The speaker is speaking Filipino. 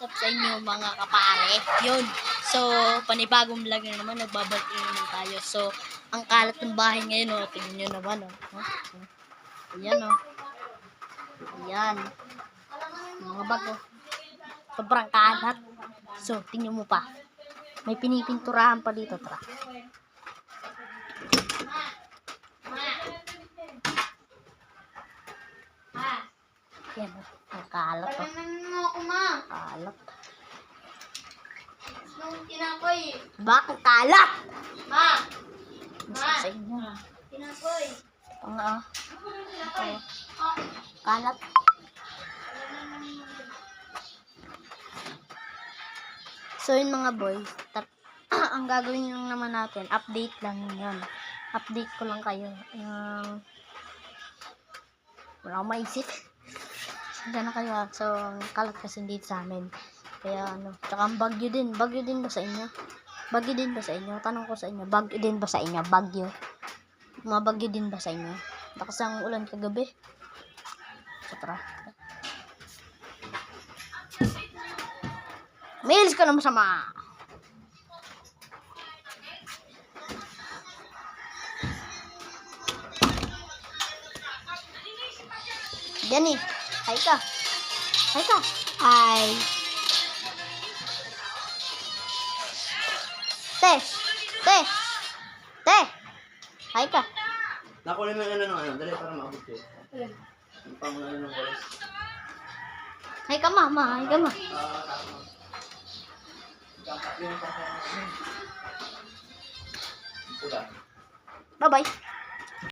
Up sa inyo mga kapare? Yun. So, panibagong vlog na naman. Nagbabalik na naman tayo. So, ang kalat ng bahay ngayon, oh. Tingnan nyo naman, oh. Oh, oh. Ayan, oh. Ayan. Mga bago. Sobrang kalat. So, tingnan mo pa. May pinipinturahan pa dito, tra. Ayan, oh. Ang kalat, oh. Ma. Kalat. Nung tinakoy. Bakit kalat? Ma. Gusto sa inyo. Tinakoy. Ang ah, Tinakoy. Ah. kalat. So yun mga boys, tat- ang gagawin lang naman natin, update lang yun. Update ko lang kayo. Yung, wala akong maisip. Gano'n kayo ah. So, kalat kasi dito sa amin. Kaya ano, tsaka bagyo din. Bagyo din ba sa inyo? Bagyo din ba sa inyo? Tanong ko sa inyo, bagyo din ba sa inyo? Bagyo. Mga bagyo din ba sa inyo? Lakas ang ulan kagabi. So, tara. Mails ka na masama. Yan eh. Hi ka. Hi ka. Hi. Te. Te. Te. Hi ka. Nakunin mo ng ano, dali para maabot ko. Yung pang ano ng oras. Hi ka ka ma. Yung pang Pula. Bye-bye.